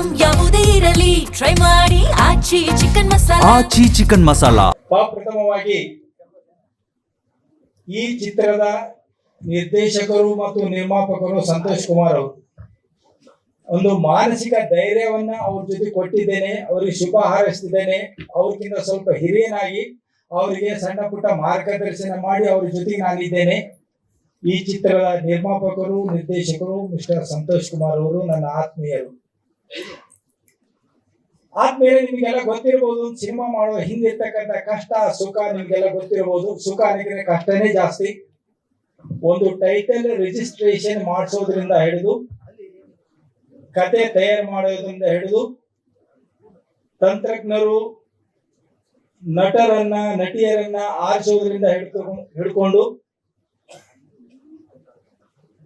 Item ಯಾವುದೇ ಇರಲಿ. Try ಮಾಡಿ. ಆಚಿ ಚಿಕನ್ ಮಸಾಲ. ಆಚಿ ಚಿಕನ್ ಮಸಾಲಾ. ಪ್ರಥಮವಾಗಿ ಈ ಚಿತ್ರದ ನಿರ್ದೇಶಕರು ಮತ್ತು ನಿರ್ಮಾಪಕರು ಸಂತೋಷ್ ಕುಮಾರ್ ಅವರು. ಒಂದು ಮಾನಸಿಕ ಧೈರ್ಯವನ್ನ ಅವ್ರ ಜೊತೆ ಕೊಟ್ಟಿದ್ದೇನೆ ಅವರಿಗೆ ಶುಭ ಹಾರೈಸ್ತಿದ್ದೇನೆ. ಅವ್ರಿಗಿಂತ ಸ್ವಲ್ಪ ಹಿರಿಯನಾಗಿ ಅವರಿಗೆ ಸಣ್ಣ ಪುಟ್ಟ ಮಾರ್ಗದರ್ಶನ ಮಾಡಿ ಅವ್ರ ಜೊತೆಗೆ ನಾನಿದ್ದೇನೆ. ಈ ಚಿತ್ರದ ನಿರ್ಮಾಪಕರು ನಿರ್ದೇಶಕರು ಮಿಸ್ಟರ್ ಸಂತೋಷ್ ಕುಮಾರ್ ಅವರು ನನ್ನ ಆತ್ಮೀಯರು. ಆದ್ಮೇಲೆ ನಿಮ್ಗೆಲ್ಲ ಗೊತ್ತಿರಬಹುದು ಸಿನಿಮಾ ಮಾಡುವ ಹಿಂದಿರ್ತಕ್ಕಂಥ ಕಷ್ಟ, ಸುಖ ನಿಮ್ಗೆಲ್ಲ ಗೊತ್ತಿರಬಹುದು ಸುಖ ಅನ್ನೋದಕ್ಕಿಂತ ಕಷ್ಟನೇ ಜಾಸ್ತಿ. ಒಂದು ಟೈಟಲ್ ರಿಜಿಸ್ಟ್ರೇಷನ್ ಮಾಡಿಸೋದ್ರಿಂದ ಹಿಡಿದು, ಕತೆ ತಯಾರು ಮಾಡೋದ್ರಿಂದ ಹಿಡಿದು, ತಂತ್ರಜ್ಞರು, ನಟರನ್ನ, ನಟಿಯರನ್ನ ಆರಿಸೋದ್ರಿಂದ ಹಿಡ್ಕೊಂಡು ಹಿಡ್ಕೊಂಡು,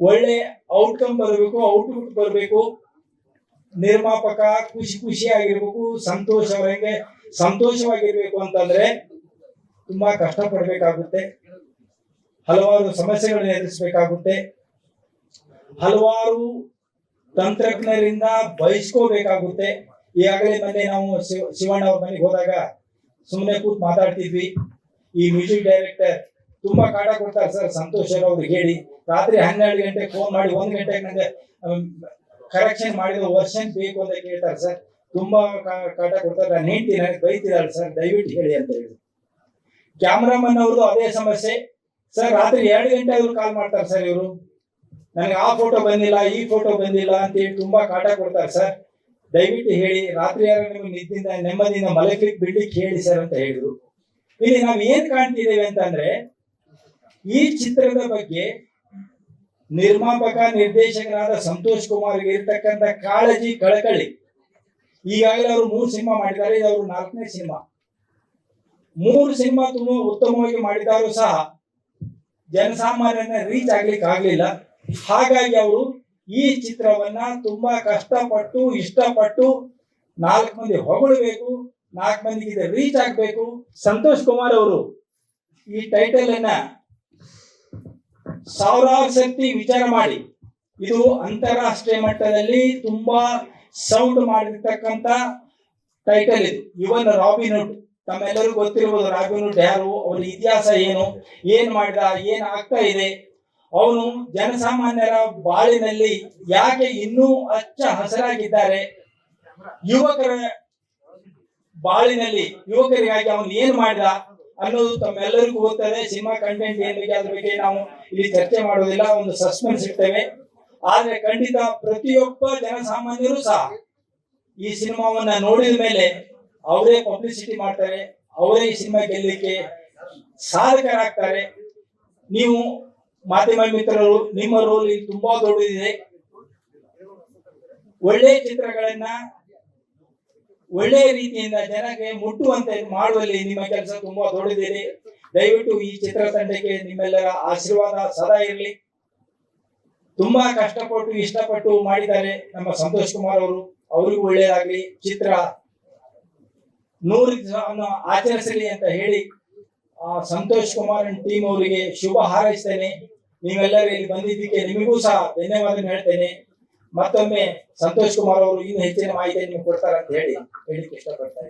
ಒಳ್ಳೆ ಔಟ್ಕಮ್ ಬರಬೇಕು ಔಟ್ಪುಟ್ ಬರಬೇಕು. ನಿರ್ಮಾಪಕ ಖುಷಿ ಖುಷಿಯಾಗಿರ್ಬೇಕು ಸಂತೋಷವಾಗಿ ಸಂತೋಷವಾಗಿರ್ಬೇಕು ಅಂತಂದ್ರೆ ತುಂಬಾ ಕಷ್ಟ ಪಡ್ಬೇಕಾಗುತ್ತೆ ಹಲವಾರು ಸಮಸ್ಯೆಗಳನ್ನ ಎದುರಿಸಬೇಕಾಗುತ್ತೆ. ಹಲವಾರು ತಂತ್ರಜ್ಞರಿಂದ ಬಯಸ್ಕೋಬೇಕಾಗುತ್ತೆ. ಈಗಾಗಲೇ ಮೊನ್ನೆ ನಾವು ಶಿವ- ಶಿವಣ್ಣ ಅವ್ರ ಮನೆಗೆ ಹೋದಾಗ ಸುಮ್ಮನೆ ಕೂತ್ ಮಾತಾಡ್ತಿದ್ವಿ. ಈ ಮ್ಯೂಸಿಕ್ ಡೈರೆಕ್ಟರ್ ತುಂಬಾ ಕಾಟ ಕೊಡ್ತಾರೆ ಸರ್, ಸಂತೋಷ್ ಅವ್ರಿಗೆ ಹೇಳಿ. ರಾತ್ರಿ ಹನ್ನೆರಡು ಗಂಟೆಗೆ ಫೋನ್ ಮಾಡಿ, ಒಂದ್ ಗಂಟೆಗೆ ನಂಗೆ ಕರೆಕ್ಷನ್ ಮಾಡಿದ ವರ್ಷನ್ ಬೇಕು ಅಂತ ಕೇಳ್ತಾರೆ ಸರ್. ತುಂಬಾ ಕಾಟ ಕೊಡ್ತಾರೆ. ನಾನು ಬೈತಿದ್ದಾರೆ ಸರ್. ದಯವಿಟ್ಟು ಹೇಳಿ ಅಂತ ಹೇಳಿ. ಕ್ಯಾಮ್ರಾಮನ್ ಅವ್ರದ್ದು ಅದೇ ಸಮಸ್ಯೆ. ಸರ್, ರಾತ್ರಿ ಎರಡು ಗಂಟೆ ಆದ್ರೂ ಕಾಲ್ ಮಾಡ್ತಾರೆ ಸರ್ ಇವರು. ನನಗೆ ಆ ಫೋಟೋ ಬಂದಿಲ್ಲ, ಈ ಫೋಟೋ ಬಂದಿಲ್ಲ ಅಂತ ಹೇಳಿ ತುಂಬಾ ಕಾಟ ಕೊಡ್ತಾರೆ ಸರ್. ದಯವಿಟ್ಟು ಹೇಳಿ. ರಾತ್ರಿ ಯಾರು ನಿಮಗೆ ನಿದ್ದಿಂದ, ನೆಮ್ಮದಿಯಿಂದ ಮಲಗ್ಲಿಕ್ಕೆ ಬಿಡ್ಲಿಕ್ಕೆ ಹೇಳಿ ಸರ್ ಅಂತ ಹೇಳಿದ್ರು. ಇಲ್ಲಿ ನಾವು ಏನ್ ಕಾಣ್ತಿದ್ದೇವೆ ಅಂತಂದ್ರೆ, ಈ ಚಿತ್ರದ ಬಗ್ಗೆ ನಿರ್ಮಾಪಕ ನಿರ್ದೇಶಕರಾದ ಸಂತೋಷ್ ಕುಮಾರ್ಗೆ ಇರ್ತಕ್ಕಂಥ ಕಾಳಜಿ ಕಳಕಳಿ. ಈಗಾಗಲೇ ಅವರು ಮೂರು ಸಿನಿಮಾ ಮಾಡಿದ್ದಾರೆ ಅವರು ನಾಲ್ಕನೇ ಸಿನಿಮಾ. ಮೂರು ಸಿನಿಮಾ ತುಂಬಾ ಉತ್ತಮವಾಗಿ ಮಾಡಿದಾರು ಸಹ ಜನಸಾಮಾನ್ಯನ ರೀಚ್ ಆಗ್ಲಿಕ್ಕೆ ಆಗ್ಲಿಲ್ಲ. ಹಾಗಾಗಿ ಅವರು ಈ ಚಿತ್ರವನ್ನ ತುಂಬಾ ಕಷ್ಟಪಟ್ಟು, ಇಷ್ಟಪಟ್ಟು ನಾಲ್ಕು ಮಂದಿ ಹೊಗಳಬೇಕು, ನಾಲ್ಕು ಮಂದಿಗೆ ರೀಚ್ ಆಗ್ಬೇಕು. ಸಂತೋಷ್ ಕುಮಾರ್ ಅವರು ಈ ಟೈಟಲ್ ಅನ್ನ ಸಾವಿರಾರು ಶಕ್ತಿ ವಿಚಾರ ಮಾಡಿ. ಇದು ಅಂತಾರಾಷ್ಟ್ರೀಯ ಮಟ್ಟದಲ್ಲಿ ತುಂಬಾ ಸೌಂಡ್ ಮಾಡಿರ್ತಕ್ಕಂತ ಟೈಟಲ್ ಇದು. ಇವನ್ ರಾಬಿನ್ಹುಡ್ ತಮ್ಮೆಲ್ಲರಿಗೂ ಗೊತ್ತಿರಬಹುದು ರಾಬಿನ್ಹುಡ್ ಯಾರು, ಅವನ ಇತಿಹಾಸ ಏನು, ಏನ್ ಮಾಡಿದ, ಏನ್ ಆಗ್ತಾ ಇದೆ. ಅವನು ಜನಸಾಮಾನ್ಯರ ಬಾಳಿನಲ್ಲಿ ಯಾಕೆ ಇನ್ನೂ ಹಚ್ಚ ಹಸರಾಗಿದ್ದಾರೆ? ಯುವಕರ ಬಾಳಿನಲ್ಲಿ ಯುವಕರಿಗಾಗಿ ಅವನು ಏನ್ ಮಾಡಿದ? ಅನ್ನೋದು ತಮ್ಮೆಲ್ಲರಿಗೂ ಗೊತ್ತದೆ ಸಿನಿಮಾ ಕಂಟೆಂಟ್ ಏನ್ ಬಗ್ಗೆ ಅದ್ರ ಬಗ್ಗೆ ನಾವು ಇಲ್ಲಿ ಚರ್ಚೆ ಮಾಡೋದಿಲ್ಲ, ಒಂದು ಸಸ್ಪೆನ್ಸ್ ಇರ್ತೇವೆ ಆದ್ರೆ ಖಂಡಿತ ಪ್ರತಿಯೊಬ್ಬ ಜನಸಾಮಾನ್ಯರು ಸಹ ಈ ಸಿನಿಮಾವನ್ನ ನೋಡಿದ ಮೇಲೆ ಅವರೇ ಪಬ್ಲಿಸಿಟಿ ಮಾಡ್ತಾರೆ, ಅವರೇ ಈ ಸಿನಿಮಾ ಗೆಲ್ಲಲಿಕ್ಕೆ ಸಾಧಕರಾಗ್ತಾರೆ. ನೀವು ಮಾಧ್ಯಮ ಮಿತ್ರರು, ನಿಮ್ಮ ರೋಲ್ ಇಲ್ಲಿ ತುಂಬಾ ದೊಡ್ಡದಿದೆ. ಒಳ್ಳೆ ಚಿತ್ರಗಳನ್ನ ಒಳ್ಳೆ ರೀತಿಯಿಂದ ಜನಕ್ಕೆ ಮುಟ್ಟುವಂತೆ ಮಾಡುವಲ್ಲಿ ನಿಮ್ಮ ಕೆಲಸ ತುಂಬಾ ದೊಡ್ಡದಿರಿ ದಯವಿಟ್ಟು ಈ ಚಿತ್ರತಂಡಕ್ಕೆ ನಿಮ್ಮೆಲ್ಲರ ಆಶೀರ್ವಾದ ಸದಾ ಇರಲಿ. ತುಂಬಾ ಕಷ್ಟಪಟ್ಟು, ಇಷ್ಟಪಟ್ಟು ಮಾಡಿದ್ದಾರೆ ನಮ್ಮ ಸಂತೋಷ್ ಕುಮಾರ್ ಅವರು. ಅವರಿಗೂ ಒಳ್ಳೆಯದಾಗ್ಲಿ. ಚಿತ್ರ ನೂರು ದಿವಸವನ್ನು ಆಚರಿಸಲಿ ಅಂತ ಹೇಳಿ, ಆ ಸಂತೋಷ್ ಕುಮಾರ್ ಟೀಮ್ ಅವರಿಗೆ ಶುಭ ಹಾರೈಸ್ತೇನೆ. ನೀವೆಲ್ಲರೂ ಇಲ್ಲಿ ಬಂದಿದ್ದಕ್ಕೆ ನಿಮಗೂ ಸಹ ಧನ್ಯವಾದ ಹೇಳ್ತೇನೆ. ಮತ್ತೊಮ್ಮೆ ಸಂತೋಷ್ ಕುಮಾರ್ ಅವರು ಇನ್ನು ಹೆಚ್ಚಿನ ಮಾಹಿತಿ ಕೊಡ್ತಾರಂತ ಹೇಳಿ ಹೇಳಿಕ್ಕೆ ಇಷ್ಟಪಡ್ತಾರೆ